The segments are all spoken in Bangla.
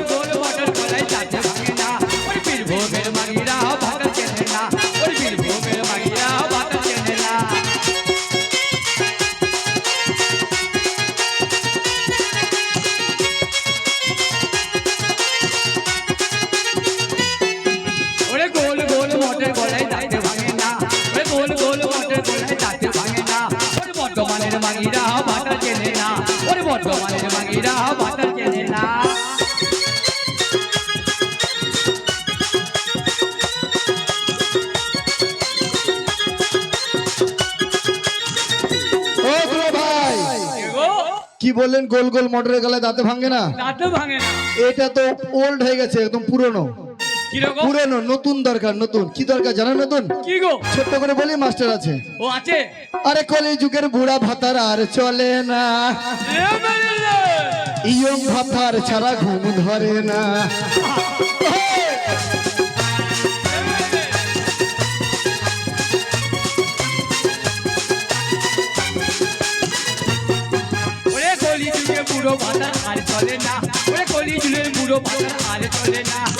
গোল বললেন গোল গোল মোটরের গলায় দাঁতে ভাঙে না? দাঁতও ভাঙে না। এটা তো ওল্ড হয়ে গেছে একদম পুরনো। পুরনো নতুন দরকার নতুন। কি দরকার জানেন নতুন? কি গো? ছোট্ট করে বলি মাস্টার আছে। ও আছে? আরে কলি যুগের বুড়া ভাতার আর চলে না। ইয়ং ভাতার ছাড়া ঘুম ধরে না। বুড়ো ভাতা আর চলে না। ওরে কলি যুগের বুড়ো ভাতা আর চলে না।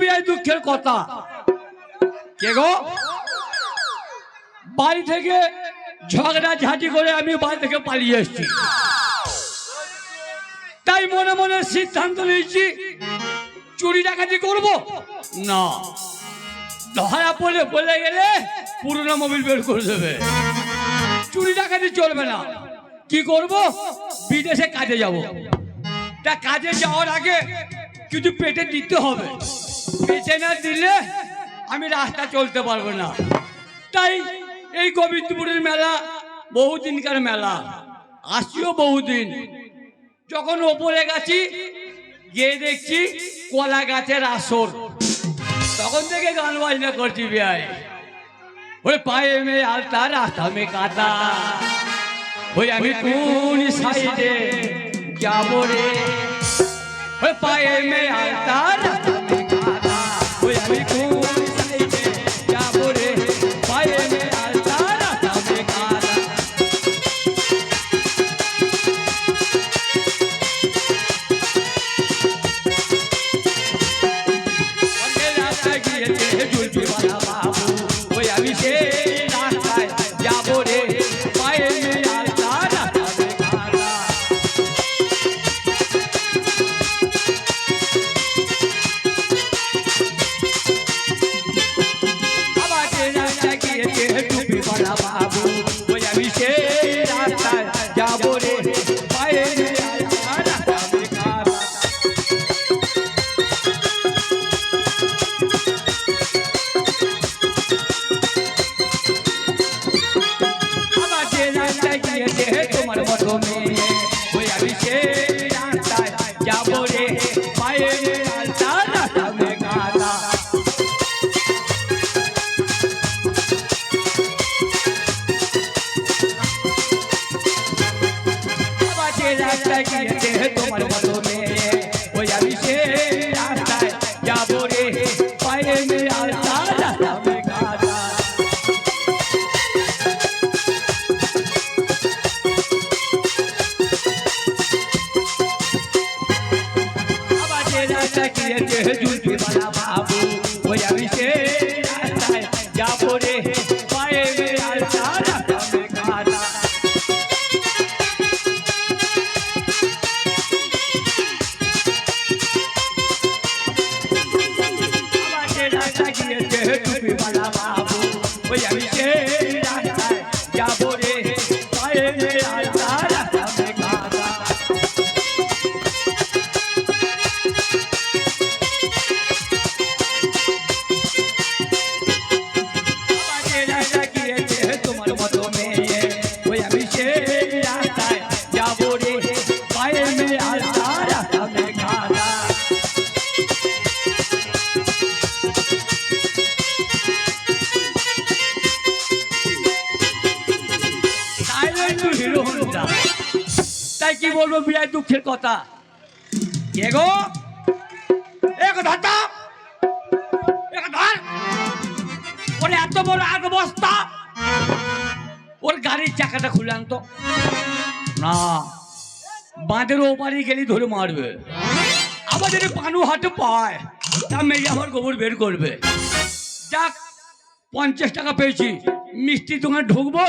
বিয়াই দুঃখের কথা। কে গো? বাড়ি থেকে ঝগড়া ঝাঁটি করে আমি বাড়ি থেকে পালিয়ে এসেছি। তাই মনে মনে সিদ্ধান্ত নিয়েছি, চুরি ডাকাতি করব? না। ধরা পড়ে বলে গেলে পুরনো মোবিল বের করে দেবে। চুরি ডাকাতি চলবে না। কি করব? বিদেশে কাজে যাব। তা কাজে যাওয়ার আগে কিছু পেটে দিতে হবে। পেটে না দিলে আমি রাস্তা চলতে পারব না। তাই এই গোবিন্দপুরের মেলা বহুদিনকার মেলা। আসছিও বহুদিন। যখন ওপরে গেছি, গিয়ে দেখছি কলা গাছের আসর। তখন থেকে গান বাজনা করছি বিয়াই ওই পায়ে মে আলতা, রাস্তা মে কাটা ওই আমি কোন সাইডে যাব রে? ওই পায়ে মে আলতা, রাস্তা রাস্তা গিয়েছে জুলফিওয়ালা বাবু ওই আমি দুঃখের কথা গো ওরে এত বড় আগ বস্তা ওর গাড়ির চাকাটা খুলে আনতো না বাঁধের ওপারে গেলেই ধরে মারবে আবার যদি পানু হাটে পায় তা মেয়ে আমার গোবর বের করবে যাক পঞ্চাশ টাকা পেয়েছি মিষ্টি দোকানে ঢুকবো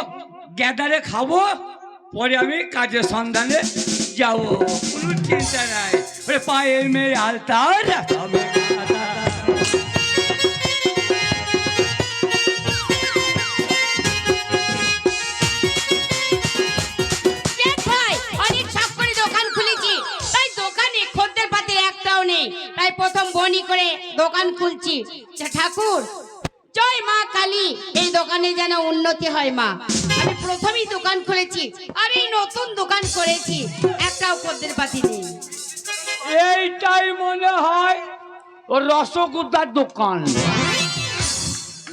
গ্যাদারে খাব পরে আমি কাজের সন্ধানে যাব কোনো চিন্তা নাই ওরে পায়ে মেয়ে আলতার নেই। তাই প্রথম বনি করে দোকান খুলছি। ঠাকুর, জয় মা কালী। এই দোকানে যেন উন্নতি হয় মা। আমি প্রথমেই দোকান খুলেছি। আর এই নতুন দোকান করেছি। একটাও খদ্দের পাতি নেই এইটাই মনে হয় ও রসগোল্লার দোকান।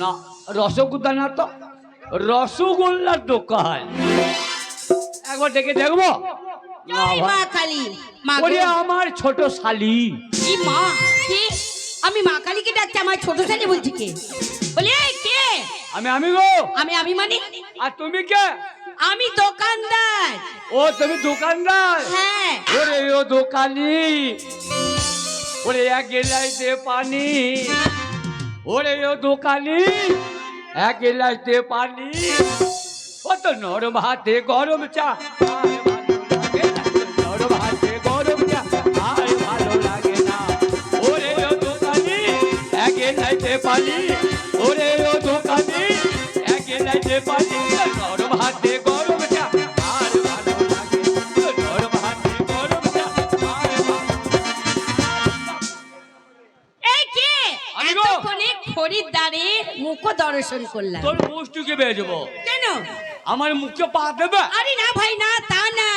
না রসগোল্লা না তো রসগোল্লার দোকান। একবার ডেকে দেখব। আমার ছোট শালি। মা? কে? আমি মা কালীকে ডাকছি আমার ছোট ছেলে বলছি কে? বলে আমি আমি গো আমি আমি মানে আর তুমি কে? আমি দোকানদার। ও তুমি দোকানদার? হ্যাঁ। ওরে ও দোকানি। ওরে এক গেলাই দে পানি। ওরে ও দোকানি। এক গেলাই দে পানি। ও তো নরম হাতে গরম চা। নরম হাতে গরম চা। আর ভালো লাগে না। ওরে ও দোকানি। এক গেলাই দে পানি। ওরে ও খরিদ্দারের মুখ দর্শন করলাম তোর মুষ্টিকে বেজবো কেন? আমার মুখে পা দেবে? আরে না ভাই না তা না।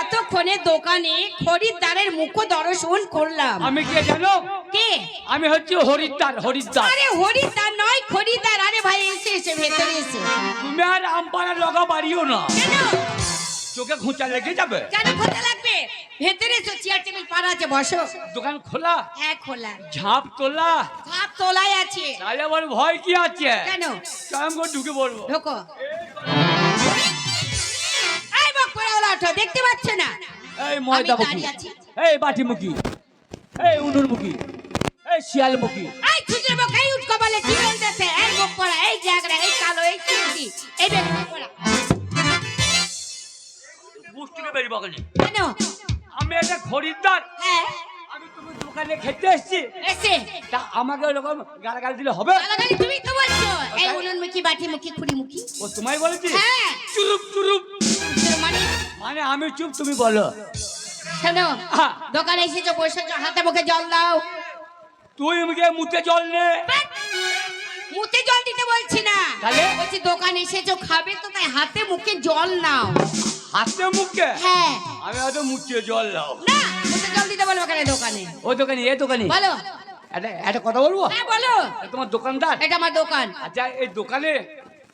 এতক্ষণে দোকানে খরিদ্দারের মুখ দর্শন করলাম। আমি কে জানো? কে? আমি হচ্ছে হরিদ্বার হরিদ্বার। আরে হরিদ্দার নয় খরিদ্দার। আরে ভাই এসে এসে ভেতরে এসে। তুমি আর আমপাড়া লগা বাড়িও না। কেন? চোখে খুঁচা লেগে যাবে? কেন খোঁজা লাগবে? ভেতরে এসো চেয়ার টেবিল পাড়া আছে বসো। দোকান খোলা? হ্যাঁ খোলা। ঝাঁপ তোলা? ভাত তোলাই আছে। তাহলে আমার ভয় কি আছে? কেন? স্বয়ং করে ঢুকে পড়ব। ঢোকো। এই বক পড়ে ওলা ওঠো দেখতে পাচ্ছ না। এই ময়দা মুখী। এই বাটি মুখী। এই উনুর মুখী। এই শিয়াল মুখী। এই ছুটে বক এই উঠকো বলে কি বলতেছে? এই বক পড়া এই জাগরা এই কালো এই চুটি এই বেগ পড়া মুষ্টিকে বেরিয়ে বকেনি কেন? আমি একটা খরিদ্দার। হ্যাঁ। আমি তুমি দোকানে খেতে এসেছি। এসে তা আমাকে ওরকম গালাগাল দিলে হবে? গালাগালি তুমি তো বলছো। এই উনুন মুখী বাটি মুখী খুঁড়ি মুখী ও তোমায় বলেছি? হ্যাঁ। চুরুপ চুরুপ। মানে? মানে আমি চুপ তুমি বলো। শোনো। দোকানে এসেছ বসেছো হাতে মুখে জল দাও। তুই আমাকে মুখে জল নে। মুখে জল দিতে বলছি না। তাহলে? বলছি দোকানে এসেছ খাবে তো তাই হাতে মুখে জল নাও। হাতে মুখে? হ্যাঁ। আমি হয়তো মুখে জল দাও। না জল দিতে বলব কেন দোকানে? ও দোকানি এ দোকানি? বলো। একটা কথা বলব? হ্যাঁ বলো। তোমার দোকানদার? এটা আমার দোকান। আচ্ছা এই দোকানে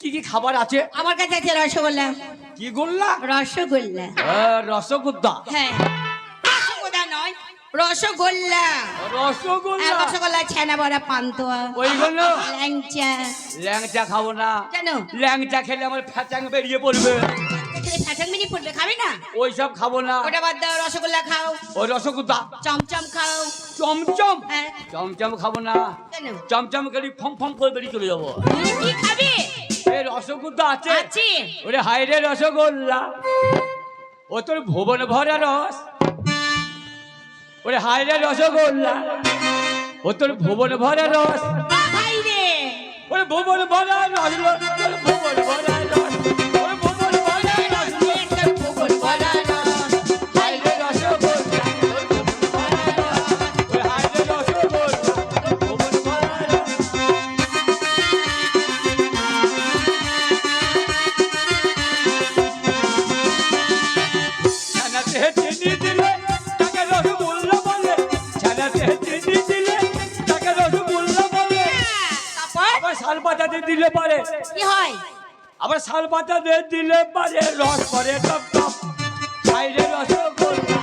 কি কি খাবার আছে? আমার কাছে আছে রসগোল্লা। কি গোল্লা? রসগোল্লা। রসগোল্লা। হ্যাঁ। রসগোল্লা নয় রসগোল্লা। হ্যাঁ, রসগোল্লা রসগোল্লা ছানা বড়া পান্তোয়া ওইগুলো? ল্যাংচা। ল্যাংচা খাব না। কেন? ল্যাংচা খেলে আমার ফ্যাচাং বেরিয়ে পড়বে। ফ্যাশন মিনি পড়বে খাবে না? খাব না। ওটা বাদ দাও রসগোল্লা খাও। ওই রসগোল্লা। চমচম খাও। চমচম? হ্যাঁ। চমচম খাব না। চমচম খেলে ফম ফম করে বেরিয়ে চলে যাব। কি খাবে? এই রসগোল্লা আছে। আছে। ওরে হাইরে রসগোল্লা। ও তোর ভুবন ভরা রস। ওরে হাইরে রসগোল্লা। ও তোর ভুবন ভরা রস। ওরে ভুবন ভরা রস। শাল পাতা দিয়ে দিলে পারে। কি হয়? আবার শাল পাতা দিয়ে দিলে পারে রস করে টপ টপ। বাইরে রস রসগোল্লা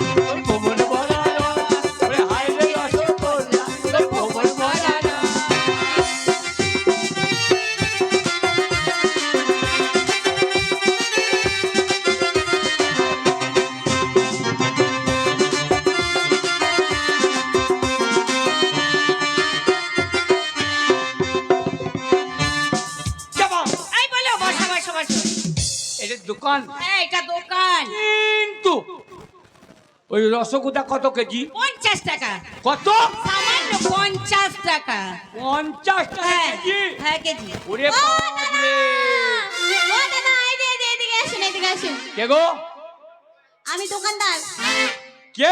এটা দোকান? এটা দোকান। কিন্তু ওই রসগোল্লা কত কেজি? পঞ্চাশ টাকা। কত? সামান্য পঞ্চাশ টাকা। পঞ্চাশ টাকা হ্যাঁ কেজি? হ্যাঁ কেজি। ওরে কে গো? আমি দোকানদার। কে?